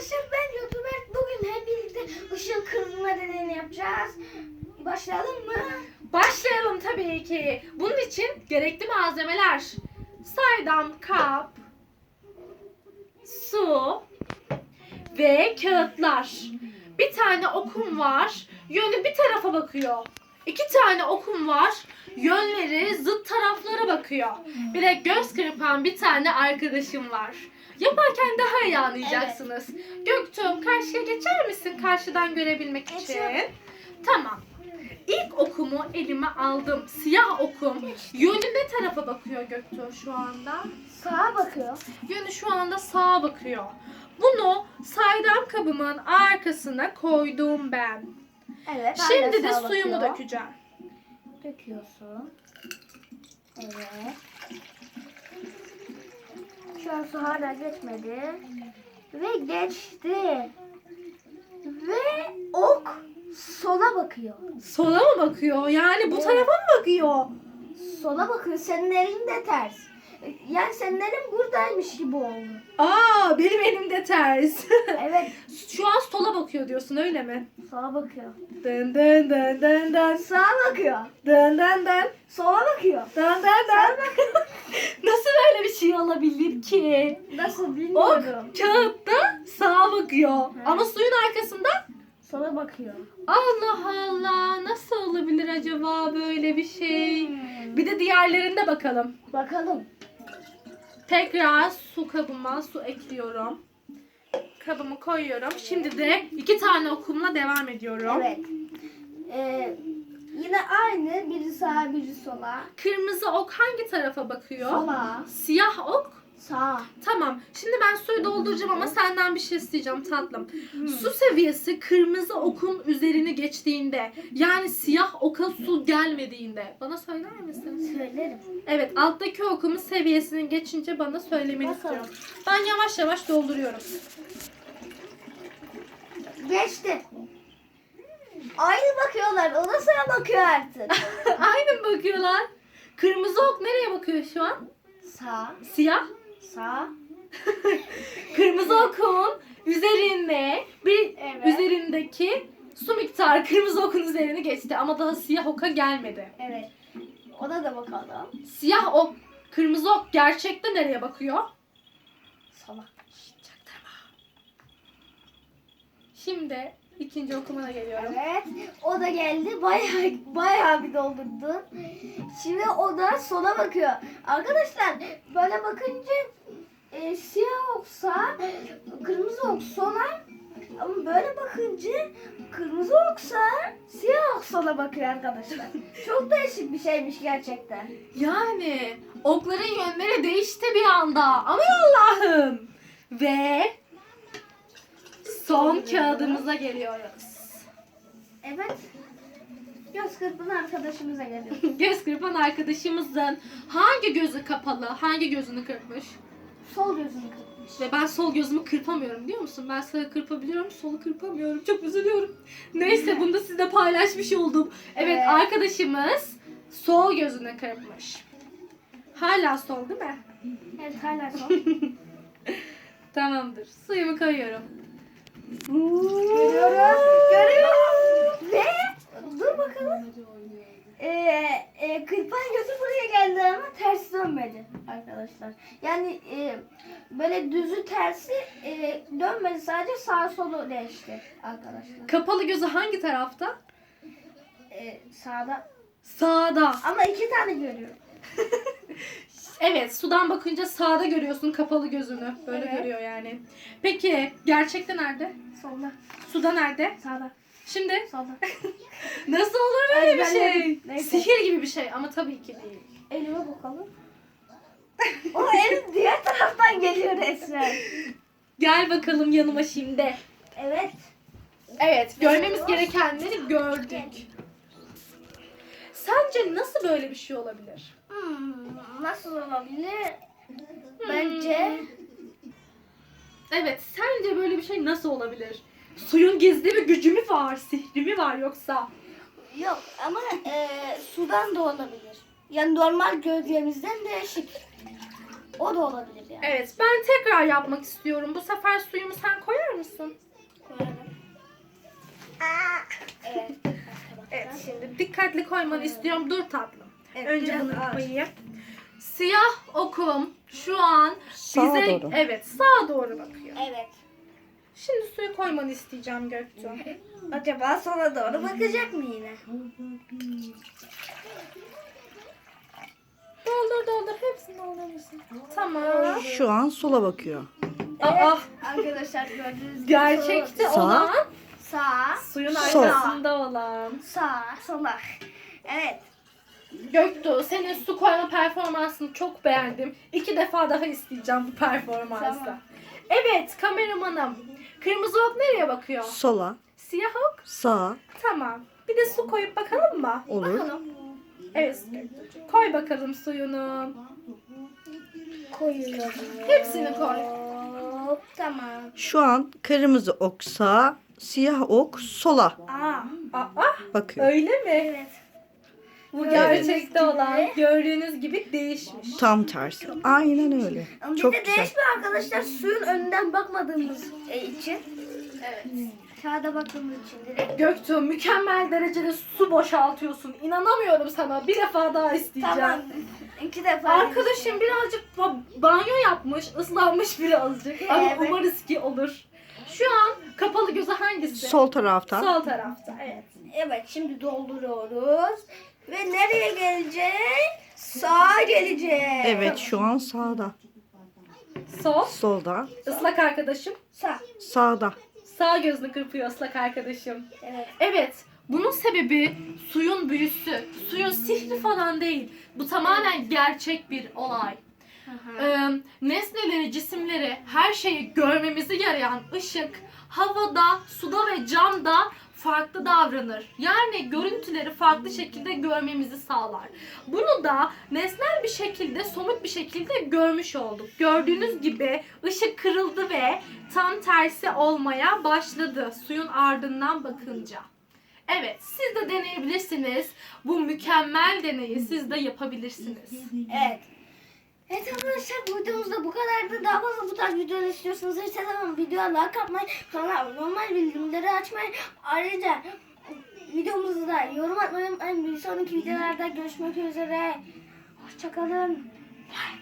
arkadaşlar ben YouTuber. Bugün hep birlikte ışığı kırpma deneyini yapacağız. Başlayalım mı? Başlayalım tabii ki. Bunun için gerekli malzemeler. Saydam kap, su ve kağıtlar. Bir tane okum var. Yönü bir tarafa bakıyor. İki tane okum var. Yönleri zıt taraflara bakıyor. Bir de göz kırpan bir tane arkadaşım var. Yaparken daha iyi anlayacaksınız. Göktuğ karşıya geçer misin karşıdan görebilmek için? Geçiyorum. Tamam. İlk okumu elime aldım. Siyah okum. Yönü ne tarafa bakıyor Göktuğ şu anda? Sağa bakıyor. Yönü şu anda sağa bakıyor. Bunu saydam kabımın arkasına koydum ben. Evet. Şimdi de suyumu bakıyor. dökeceğim. Döküyorsun. Evet. Şu an su hala geçmedi. Ve geçti. Ve ok sola bakıyor. Sola mı bakıyor? Yani bu Evet. tarafa mı bakıyor? Sola bakıyor. Senin elin de ters. Yani senin elin buradaymış gibi oldu. Aa benim elimde ters. Evet. şu an sola bakıyor diyorsun öyle mi? Sola bakıyor. Dın dın dın dın dın. Sağa bakıyor. Dın dın dın. Sola bakıyor. Dın dın dın. Nasıl böyle bir şey olabilir ki? Nasıl Ok bilmiyorum. kağıtta sağa bakıyor. Ama suyun arkasında Sola bakıyor. Allah Allah nasıl olabilir acaba böyle bir şey? Hmm. Bir de diğerlerinde bakalım. Bakalım. Tekrar su kabıma su ekliyorum. Kabımı koyuyorum. Şimdi de iki tane okumla devam ediyorum. Evet. Ee, yine aynı. Biri sağa biri sola. Kırmızı ok hangi tarafa bakıyor? Sola. Siyah ok Sağa. Tamam. Şimdi ben suyu dolduracağım ama senden bir şey isteyeceğim tatlım. Su seviyesi kırmızı okun üzerini geçtiğinde yani siyah oka su gelmediğinde bana söyler misin? Söylerim. Evet alttaki okumun seviyesini geçince bana söylemeni Bakalım. istiyorum. Ben yavaş yavaş dolduruyorum. Geçti. Aynı bakıyorlar. O da sana bakıyor artık. Aynı mı bakıyorlar? Kırmızı ok nereye bakıyor şu an? Sağ. Siyah. Sağ. Kırmızı okun üzerinde bir Evet. üzerindeki su miktarı kırmızı okun üzerini geçti ama daha siyah oka gelmedi. Evet. Ona da bakalım. Siyah ok, kırmızı ok gerçekte nereye bakıyor? Çaktırma. Şimdi ikinci okumuna geliyorum. Evet. O da geldi. Bayağı bayağı bir doldurdun. Şimdi o da sola bakıyor. Arkadaşlar böyle bakınca e, siyah ok sağ, kırmızı ok sola. Ama böyle bakınca kırmızı ok sağa, siyah ok sola bakıyor arkadaşlar. Çok değişik bir şeymiş gerçekten. Yani okların yönleri değişti bir anda. Aman Allah'ım. Ve son kağıdımıza geliyoruz. Evet. Göz kırpın arkadaşımıza geliyor. Göz kırpan arkadaşımızın hangi gözü kapalı, hangi gözünü kırpmış? Sol gözünü kırpmış. Ve ben sol gözümü kırpamıyorum biliyor musun? Ben sağı kırpabiliyorum, solu kırpamıyorum. Çok üzülüyorum. Neyse bunu da sizle paylaşmış oldum. Evet Evet. arkadaşımız sol gözünü kırpmış. Hala sol değil mi? Evet hala sol. Tamamdır. Suyumu koyuyorum. Görüyoruz. Görüyoruz. Ve dur bakalım. Ee, e, kırpan gözü buraya geldi ama ters dönmedi arkadaşlar. Yani e, böyle düzü tersi e, dönmedi sadece sağ solu değişti arkadaşlar. Kapalı gözü hangi tarafta? E, sağda Sağda. ama iki tane görüyorum. Evet, sudan bakınca sağda görüyorsun kapalı gözünü. Böyle Evet. görüyor yani. Peki gerçekte nerede? Solda, Suda nerede? sağda, Şimdi solda. nasıl olur öyle bir şey? Ezberledim. Neyse. Sihir gibi bir şey ama tabii ki değil. Elime bakalım. o elim diğer taraftan geliyor resmen. Gel bakalım yanıma şimdi. Evet. Evet, görmemiz gerekenleri gördük. Sence nasıl böyle bir şey olabilir? Hmm, nasıl olabilir? Bence Evet, sence böyle bir şey nasıl olabilir? Suyun gizli bir gücü mü var, sihri mi var yoksa? yok ama e, sudan da olabilir. Yani normal gölgemizden değişik. O da olabilir yani. Evet ben tekrar yapmak istiyorum. Bu sefer suyumu sen koyar mısın? Koyalım. Evet. Evet şimdi dikkatli koymanı istiyorum. Dur tatlım. Evet, Önce biraz bunu ağır. koyayım. Siyah okum şu an Sağa bize doğru. evet sağa doğru bakıyor. Evet. Şimdi suyu koymanı isteyeceğim Göktuğ. Acaba sola doğru bakacak mı yine? Doldur doldur hepsini doldurur musun? Tamam. Şu an sola bakıyor. Aa, Arkadaşlar gördüğünüz gibi gerçekte Sağ. olan Sağ, suyun Sol. arkasında olan. sağ, sola. Evet. Göktuğ senin su koyma performansını çok beğendim. İki defa daha isteyeceğim bu performansı. Tamam. Evet kameramanım. Kırmızı ok nereye bakıyor? Sola, Siyah ok? sağa Tamam. Bir de su koyup bakalım mı? olur. Bakalım. Evet. Koy bakalım suyunu. Koyuyorum. Hepsini koy. Hop, tamam. Şu an kırmızı ok sağa, siyah ok sola Aa, Aa, bakıyor. öyle mi? evet. Bu Evet. gerçekte olan gördüğünüz gibi değişmiş. Tam tersi. Aynen öyle. Ama Çok bir de güzel. değişmiyor arkadaşlar suyun önünden bakmadığımız e, için. Evet. Sağda baktığımız için direkt. Göktuğ mükemmel derecede su boşaltıyorsun. İnanamıyorum sana. Bir defa daha isteyeceğim. Tamam. İki defa. Arkadaşım birazcık ba- banyo yapmış, ıslanmış birazcık. Ama Evet. umarız ki olur. Şu an kapalı gözü hangisi? Sol tarafta. Sol tarafta. Evet. Evet şimdi dolduruyoruz. Ve nereye gelecek? Sağa gelecek. Evet şu an sağda. Sol. Solda, Islak arkadaşım. Sağ. sağda. Sağ gözünü kırpıyor ıslak arkadaşım. Evet. Evet. Bunun sebebi suyun büyüsü. Suyun sihri falan değil. Bu tamamen gerçek bir olay. Nesneleri, cisimleri, her şeyi görmemizi yarayan ışık havada, suda ve camda farklı davranır. Yani görüntüleri farklı şekilde görmemizi sağlar. Bunu da nesnel bir şekilde, somut bir şekilde görmüş olduk. Gördüğünüz gibi ışık kırıldı ve tam tersi olmaya başladı suyun ardından bakınca. Evet, siz de deneyebilirsiniz. Bu mükemmel deneyi siz de yapabilirsiniz. Evet. Evet arkadaşlar bu videomuzda bu kadardı. Daha fazla bu tarz videolar istiyorsanız ise tamam videoya like atmayı, kanala olmayı, bildirimleri açmayı. Ayrıca videomuzu da yorum atmayı unutmayın. Bir sonraki videolarda görüşmek üzere. Hoşçakalın. Bye.